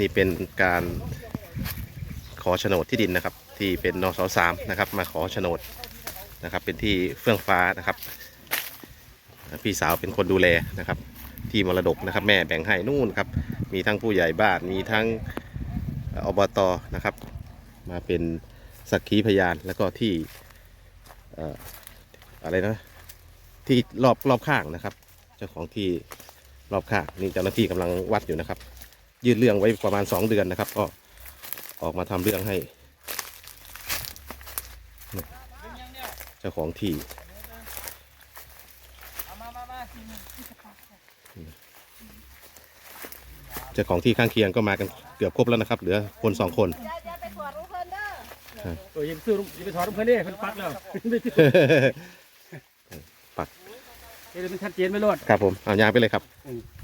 นี่เป็นการขอโฉนดที่ดินนะครับ ที่เป็นนสสามนะครับ มาขอโฉนดนะครับ เป็นที่เฟื่องฟ้านะครับ พี่สาวเป็นคนดูแลนะครับ ที่มรดกนะครับ แม่แบ่งให้นู่นครับ มีทั้งผู้ใหญ่บ้านมีทั้งอบตนะครับ มาเป็นสักขีพยานแล้วก็ที่เอ่ออะไรนะที่รอบรอบข้างนะครับ เจ้าของที่รอบข้างนี่เจ้าหน้าที่กำลังวัดอยู่นะครับ ยื่นเรื่องไว้ประมาณ 2 เดือนนะครับ ก็ออกมาทำเรื่องให้นี่เจ้าของที่เจ้าของที่ข้างเคียงก็มากันเกือบครบแล้วนะครับ เหลือคนสองคนอย่าอย่าไปถอดรูปเพิ่นเด้อเอออยังซื้อรูปอย่าไปถอดรูปเพิ่นเด้เพิ่นปักแล้วไม่ผิดปักเดี๋ยวมันชัดเจนไปโลดครับผมเอายางไปเลยครับอืมเ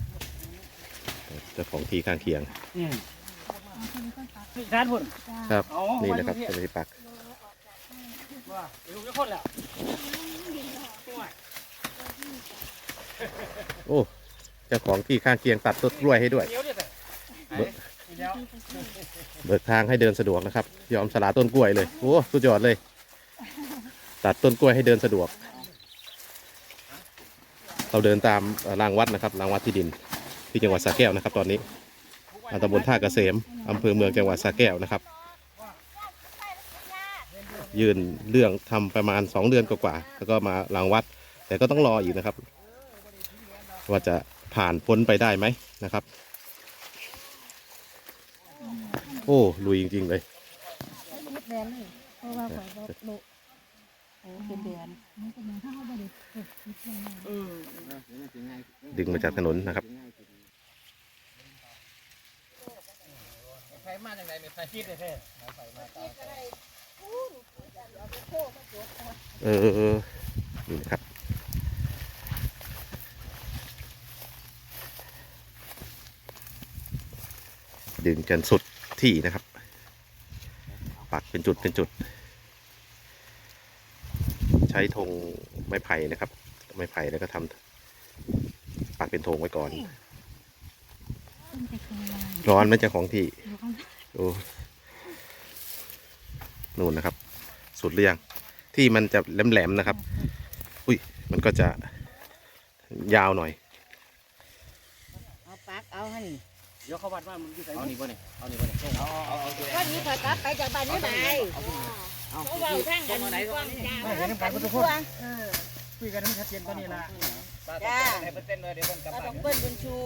จ้าของที่ข้างเคียงร้านพุ่นครับ นี่นะครับเจ้าหน้าที่ปักลูกจะคนแล้วโอ้เจ้าของที่ข้างเคียงตัดต้นกล้วยให้ด้วย เบิกทางให้เดินสะดวกนะครับ ยอมสละต้นกล้วยเลย โอ้สุดยอดเลย ตัดต้นกล้วยให้เดินสะดวก เราเดินตามเอ่อรางวัดนะครับ รางวัดที่ดิน ที่จังหวัดสระแก้วนะครับ ตอนนี้ตำบลท่าเกษมอำเภอเมืองจังหวัดสระแก้วนะครับ ยื่นเรื่องทำประมาณ 2 เดือนกว่าๆแล้วก็มารางวัด แต่ก็ต้องรออีกนะครับ ว่าจะผ่านพ้นไปได้ไหมนะครับ โอ้ลุยจริง ๆ เลยแบนเลยเพราะว่าข่อยบ่โลโอ้เป็นแบนมันเป็นอย่างถ้าเขาบ่ได้เก็บคิดไว้นะเออดึงมาจากถนนนะครับ ใค รมาจากไหนเนี่ยใครคิดเลยแท้เออนี่นะครับ ดึงกันสุดที่นะครับ ปักเป็นจุดเป็นจุด ใช้ธงไม้ไผ่นะครับ ไม้ไผ่แล้วก็ทำปักเป็นธงไว้ก่อนขึ้นไปข้างล่างร้อนไหม่เจ้าของที่ ดูข้างโอ้นู่นนะครับ สุดเรียงที่มันจะแหลมๆนะครับ อุ้ยมันก็จะยาวหน่อย เอาปักเอาให้นี่เดี๋ยวเขาวัดว่ามึงอยู่ไหนเอานี่บ่นี่เอานี่บ่นี่เอาเอาเอาเอาก็นี้พอกลับไปจากบ้านนี้ไหนเอาเขาเบาทางกันกว้างจ้าไม่เห็นน้ำกันทุกคนเออคุยกันให้มันชัดเจนกว่านี้ละจ้าให้เพิ่นเต้นเลยเดี๋ยวเพิ่นกลับแล้วบ้าต้อนงเปิ้ลบุญชู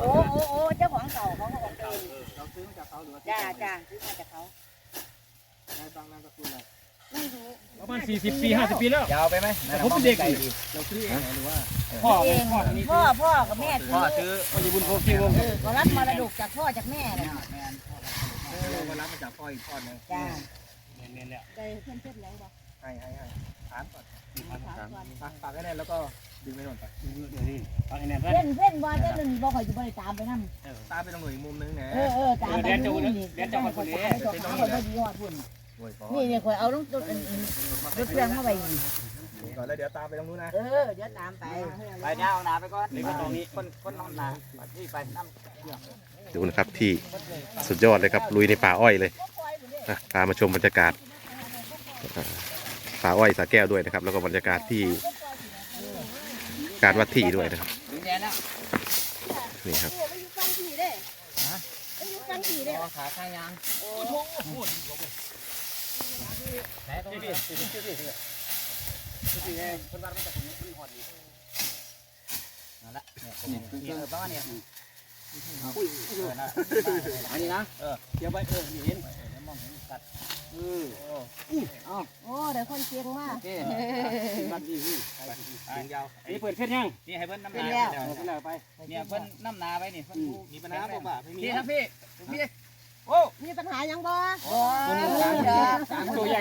โอ้โอ้โอ้เจ้าของเก่าเขาก็ของเป็นเราซื้อมาจากเขาหรือว่าจ้าจ้าซื้อมาจากเขาได้บางนามสกุลอะไรไม่รู้ประมาณ40ปี50ปีแล้วยาวไปไหมแต่ผมเป็นเด็กใจอยู่ดีเราซื้อเองหรือว่าพ่อเองพ่อนี่พ่อพ่อกับแม่ซื้พ่ออซื้อพ่ออยู่บุญโคกีวงเออก็รับมรดกจากพ่อจากแม่เลยแม่นเราก็รับมาจากพ่ออีกพ่อหนึงจ้าเนี่ยเนี่ยไปเพิ่นเพิ่นแล้วบ่ให้ให้ให้ถามก่อน ถามก่อนฝากฝากให้ได้แล้วก็ดึงไปโน่นไปเดี๋ยวนี้ฟังให้แน่เพื่อนเพิ่นเพิ่นว่าจะนึงบ่ค่อยสิบ่ได้ตามไปนำตามไปตรงหน่วยอีกมุมนึงนะเออเออตามไปนู่นนี่เดี๋ยวจะมาคนนี้ไปตามคนบ่ดีฮอดพุ่นโอ้ยพ่อนี่นี่ข่อยเอาลงรถอันอื่นรถเครื่องมาไว้อีกก่อนแล้วเดี๋ยวตามไปตรงนู้นนะ เออ เดี๋ยวตามไป ไปเนี่ยเอาหนาไปก่อนนี่ก็ตรงนี้คนคนนอนหนาที่ไปน้ำดูนะครับที่สุดยอดเลยครับลุยในป่าอ้อยเลยอะพามาชมบรรยากาศ อ่าป่าอ้อยสาแก้วด้วยนะครับ แล้วก็บรรยากาศที่การวัดที่ด้วยนะครับถึงแย่แล้วนี่ครับมันอยู่ฟังผีเด้มันอยู่ฟังผีเด้พอขาข้างยางแพ้ตรงนี้ที่แน่คนวัดมาจากคนนี้ที่หอดนี่นั่นแหละเนี่ยเนี่ยเออประมาณเนี้ยอันนี้นะเดี๋ยวไปเออนี่เห็นม องเห็นกัดเออโอ้ได้คนเก่งมากโอเคบ้านดีนี่ดึงยาวนี่เปิดเพชรยังนี่ให้เพิ่นน้ำเป็นนาแล้วเอาไปเลยไปเนี่ยเพิ่นน้ำนาไปนี่เพิ่นมีปัญหาบ่ป่ะไม่มีพี่ครับพี่พี่โอ้มีปัญหาหยังบ่โอ้ยเด้อตัวใหญ่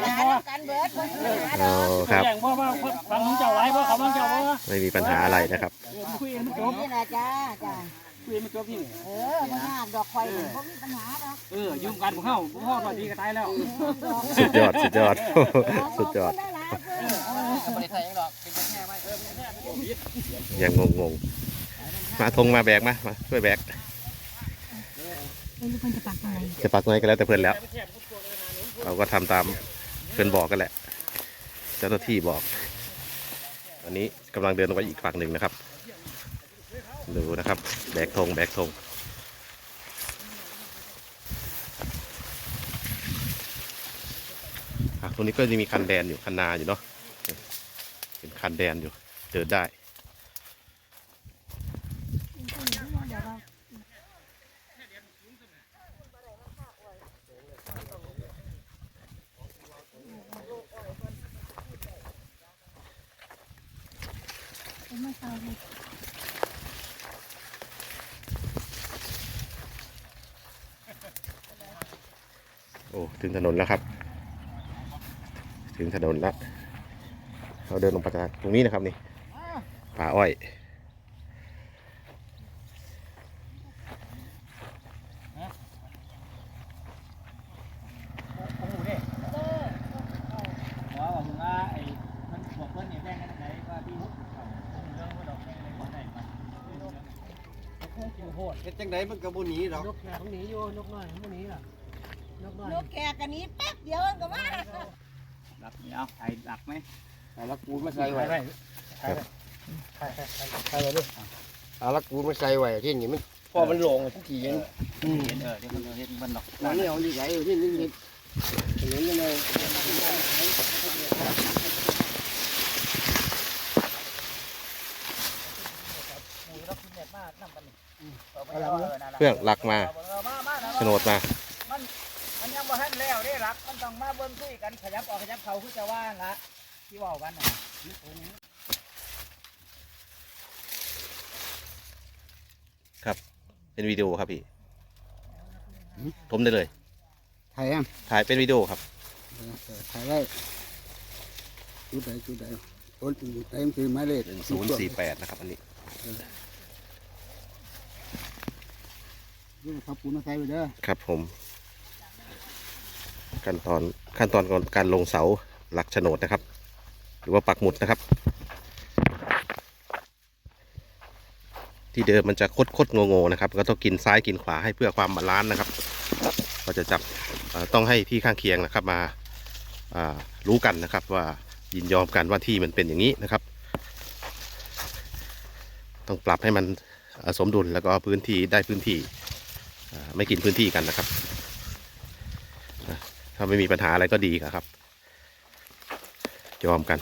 กันเบิดบ่มีปัญหาโอ้ดอกครับอย่างพ่อว่าฟังของเจ้าไรพ่อเขาฟังเจ้าว่าไม่มีปัญหาอะไรนะครับคุยกันไม่จบนี่แหละจ้าจ้า คุยกันไม่จบที่นี่เออบ่ยากดอกข่อยนี่บ่มีปัญหาดอกเออยุ่งกันของเขาพ่อพอดีก็ตายแล้วสุดยอดสุดยอดสุดยอดได้หลายเพิ่นไม่ได้ใส่ยังดอกเป็นแค่ไม่เออยังงงงมาทงมาแบกมามาช่วยแบกไม่รู้เพิ่นจะปักยังไงจะปักตรงไหนก็แล้วแต่เพื่อนแล้ว เราก็ทำตามเพื่อนบอกกันแหละ เจ้าหน้าที่บอก อันนี้กำลังเดินลงไปอีกฝั่งหนึ่งนะครับ ดูนะครับ แบกธงแบกธงอะตรงนี้ก็จะมีคันแดนอยู่คันนาอยู่เนาะเป็นคันแดนอยู่เดินได้ไม่ทราเลย โอ้ถึงถนนแล้วครับ ถึงถนนแล้วเราเดินลงไปจากตรงนี้นะครับนี่ป่าอ้อยโอ้โหเด้ว่าว่าผมว่าไอ้มันบอกเพิ่นเนี่ยแจ้งกันไหนว่าที่เรื่องว่าดอกแจ้งอะไรบ่ได้มาเฮ็ดจังไดมันก็บ่หนีหรอกนกแหนหนีอยู่นกน้อยมันหนีล่ะ นกน้อยนกแกกันนี้แป๊บเดียวก็มาหลักนี่เอาไอ้หลักไหมเอาลักปูนมาใส่ไว้ไปไปเลยลูกเอาลักปูนมาใส่ไว้ที่นี่มันพอมันหลงทุกทีเห็นเห็นเออเดี๋ยวมันเห็นมันดอกหลังนี่เอาที่ไหนที่นี่เห็นเห็นยังไงปุ๋ยเราพิมพ์เน็ตมากนั่นกันนี่เครื่องลักมามามานะโฉนดมา มันมันยังบ่ทันแล้วได้รักมันต้ องมาเบิ่งคุยกันขยับออกขยับเข้าคือจะว่าละที่เว้ากันน่ะเป็นวิดีโอครับพี่ ผมได้เลย ถ่ายยังถ่ายเป็นวิดีโอครับ ถ่ายไว้จุดใดจุดใดโอ้ยเต็มคือไม้เลขศูนย์สี่แปดนะครับ อันนี้นี่ครับปูนมาใส่ไว้เด้อครับผม ขั้นตอนขั้นตอนก่อนการลงเสาหลักโฉนดนะครับ หรือว่าปักหมุดนะครับ ที่เดิมมันจะคดคดโงโงๆนะครับ ก็ต้องกินซ้ายกินขวาให้เพื่อความบาลานซ์นะครับ ก็จะจับต้องให้ที่ข้างเคียงนะครับมาารู้กันนะครับว่ายินยอมกันว่าที่มันเป็นอย่างนี้นะครับ ต้องปรับให้มันสมดุลแล้วก็พื้นที่ได้พื้นที่ไม่กินพื้นที่กันนะครับ ถ้าไม่มีปัญหาอะไรก็ดีครับ ยอมกัน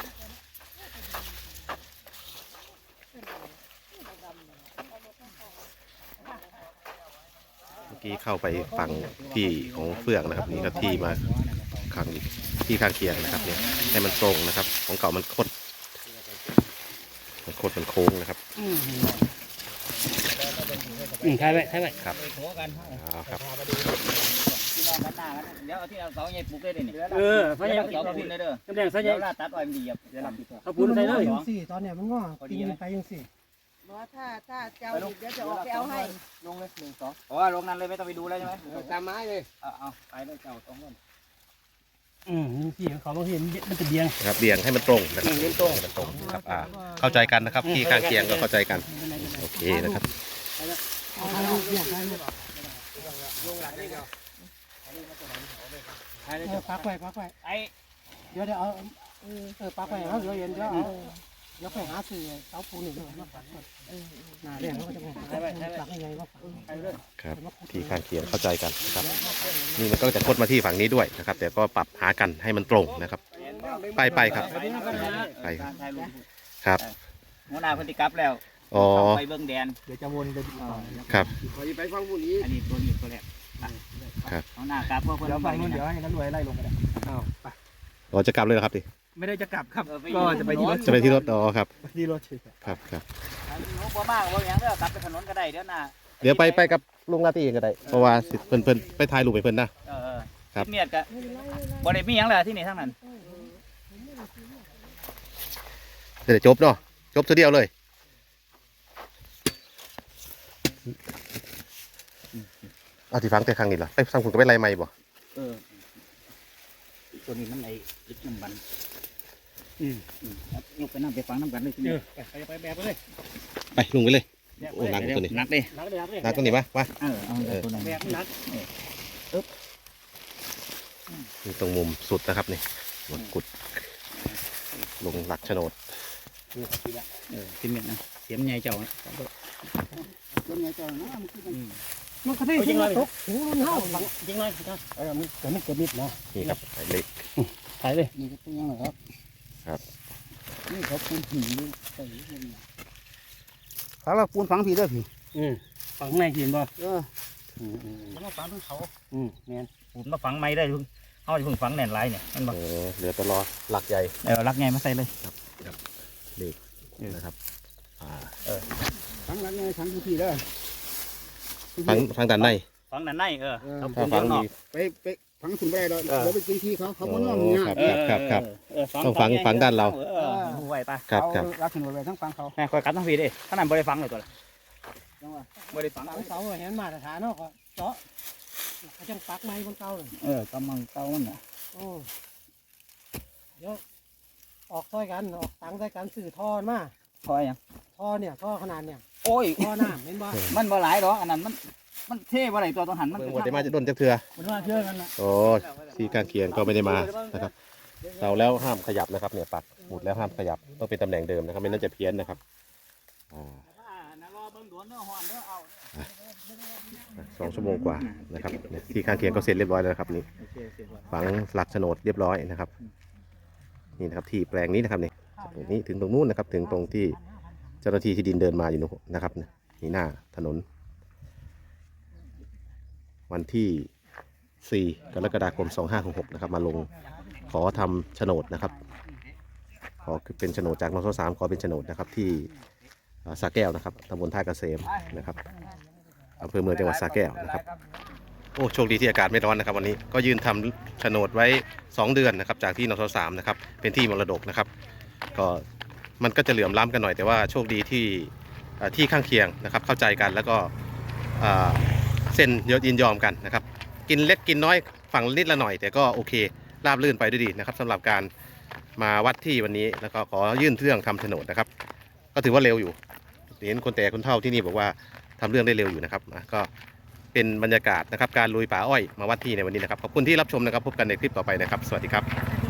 เมื่อกี้เข้าไปฝั่งที่ของเฟืองนะครับ นี่ก็ที่มาข้างที่ข้างเคียงนะครับเนี่ยให้มันตรงนะครับ ของเก่ามันคดมันคดมันโค้งนะครับอืมใช่ไหมใช่ไหมครับไปโถกันเอาครับ พี่น้องกันหน้ากันเดี๋ยวเอาที่เอาเสาใหญ่ปลูกได้เลยนี่เออพพยายายามเสาปูนได้เด้อน้ำแดงใส่เดี๋ยัยวงลาตัดอ้อยมันดีเหยียบเดี๋ยวรับผิดชอบเอาปูนใส่เลยสองสี่ตอนเนี้ยมันงอปีนไปยังสี่บอกถ้าถ้าเจ้าอีกเดี๋ยวจะออกไปเอาให้ลงเลยหนึ่งสองโอ้ลงนั้นเลยไม่ต้องไปดูแล้วใช่ไหมตามไม้เลยเอาเอาไปเลยเจ้าตรงนั้นอืมสี่เขาบางทีมันจะเบียงนะครับเบี่ยงให้มันตรงนะครับให้มันตรงให้มันตรงครับอ่าเข้าใจกันนะครับที่ข้างเคียงก็เข้าใจกัน โอเคนะครับ เอาลูกเบียงได้เลยปักไว้ปักไว้ไอ้เดี๋ยวเดี๋ยวเอาเออปักไว้แล้วเดี๋ยวเย็นเดี๋ยวเอาเดี๋ยวไปหาซื้อเสาปูนหนึ่งมาปักก่อนหน้าแดงเขาจะมาปักยังไงมาปักครับที่ข้างเคียงเข้าใจกันนะครับ นี่มันก็จะคดมาที่ฝั่งนี้ด้วยนะครับ แต่ก็ปรับหากันให้มันตรงนะครับ ไปไปครับ ไปครับถ่ายรูปครับหัวหน้าพฤติกรรมแล้วอ๋อไปเบิ่งแดนเดี๋ยวจะวนไปต่อครับ ขอไปฟังผู้นี้อันนี้ตัวนี้ตัวแรก หัวหน้ากราฟพวกเพื่อนเดี๋ยวฝั่งนู้นเดี๋ยวให้นั้นรวยไล่ลงไปเลยอ้าวไปเราจะกลับเลยเหรอครับดิไม่ได้จะกลับครับเออก็จะไปที่รถจะไปที่รถอ๋อครับที่รถเฉยครับครับหนูบ่มากว่าอย่างเด้อกลับไปถนนก็ได้เดี๋ยวหน้าเดี๋ยวไปไปกับลุงลาตีเองก็ได้เพราะว่าสิเพิ่นเพิ่นไปถ่ายรูปให้เพิ่นนะ เออครับ เมียดก็บ่ได้มีหยังเลยที่นี่ทั้งนั้น เดี๋ยวจบเนาะจบตัวเดียวเลย เอาที่ฟังแต่ครั้งนี้เหรอไปฟังคุณก็ไม่ไรไม่บ่เออตัวนี้มันไอ้ลึกน้ำบันอืมยกไปนั่งไปฟังน้ำกันเลยทีเอนี้อไปไปแบบไปเลยไปลุงไปเลยโอ้หนักตัวนี้หนักดินักเรียนนักเรียนหนักตัวนี้ปะมาเออเอาเดี๋ยวตัวนั้นแบบนักนี่ตรงมุมสุดนะครับนี่มันกุดลงหลักโฉนดเออกินเม็ดนะเสียมใหญ่เจ้านะต้นไม้เจ้านะมันคือ มันมันก็ได้จริงเลยตกถึงรุ่นเฮาจริงเลยเออมันแต่มันเกิดมิดนะนี่ครับหมายเลขถ่ายเลยนี่ก็เป็นยังไงครับ ครับนี่เขาปูนหินอยู่ใส่หินเขาว่าปูนฝังผีเด้อพี่อืมฝังในกินบ่เออมันต้องฝังทั้งเขาอืมแม่นผมมาฝังไม้ได้เพิ่งเอาจะเพิ่งฝังแน่นไรเนี่ยมันบอกเออเหลือแตัวรอหลักใหญ่เออรักไงมาใส่เลยเลขนะครับอ่าฝังหลังไงฝังผีเด้อ ฟังฟังด้านในฝังด้านในเออเออเอาถ้าปูนฟังข้างนอดีกไปไปฝังถึงไปได้ดอกเออเดี๋ยวไปกินที่เขาเขาบ่นอนโอ้งาครับเออครับครับเออต้องฝังฝังด้านเราเออหูไว้ไปครับครับ เอารักษาไว้ทั้งฟังเขาแม่คอยกัดทั้งพีดิท่านั้นบริฝังเลยตัวละบริฝังฝังเสาเห็นมาตรฐานเนาะก็เจาะเขาจังปักไม้บนเก่าเลยเออกำลังเต้ามันน่ะโอ้เดี๋ยวออกซอยกันออกตังค์ซอยกันสื่อท่อมาพอยัง ท่อเนี่ยท่อขนาดเนี่ย โอ้ยท่อน้ำเห็นบ่มันบ่หลายหรอกอันนั้นมันมันเท่บ่ไหลตัวต้องหันมันเมื่อวันได้มาจะโดนจักเถื่อมันว่าเชื่อกันละโอ้ที่ข้างเคียงก็ไม่ได้มานะครับเสาแล้วห้ามขยับนะครับเนี่ยปักหมุดแล้วห้ามขยับต้องเป็นตำแหน่งเดิมนะครับไม่นั้นจะเพี้ยนนะครับอ่าสองชั่วโมงกว่านะครับเนี่ยที่ข้างเคียงก็เสร็จเรียบร้อยแล้วนะครับนี่ฝังหลักโฉนดเรียบร้อยนะครับ นี่นะครับที่แปลงนี้นะครับนี่จากตรงนี้ถึงตรงนู้นนะครับ ถึงตรงที่เจ้าหน้าที่ที่ดินเดินมาอยู่นนะครับนี่หน้าถนน วันที่ 4 กรกฎาคม 2566 นะครับ มาลงขอทำโฉนดนะครับ ขอเป็นโฉนดจากนสสามขอเป็นโฉนดนะครับที่สระแก้วนะครับตำบลท่าเกษมนะครับอำเภอเมืองจังหวัดสระแก้วนะครับโอ้โชคดีที่อากาศไม่ร้อนนะครับวันนี้ก็ยืนทำโฉนดไว้ 2 เดือนนะครับจากที่นสสามนะครับเป็นที่มรดกนะครับ ก็ มันก็จะเหลื่อมล้ำกันหน่อยแต่ว่าโชคดีที่ที่ข้างเคียงนะครับเข้าใจกันแล้วก็เอ่อเซ็นยินยอมกันนะครับ กินเล็กกินน้อยฝั่งนิดละหน่อย แต่ก็โอเคราบรื่นไปด้วยดีนะครับสำหรับการมาวัดที่วันนี้แล้วก็ขอยื่นเรื่องทำโฉนดนะครับ ก็ถือว่าเร็วอยู่เห็นคนแต่คนเท่าที่นี่บอกว่าทำเรื่องได้เร็วอยู่นะครับก็เป็นบรรยากาศนะครับการลุยป่าอ้อยมาวัดที่ในวันนี้นะครับขอบคุณที่รับชมนะครับพบกันในคลิปต่อไปนะครับ สวัสดีครับ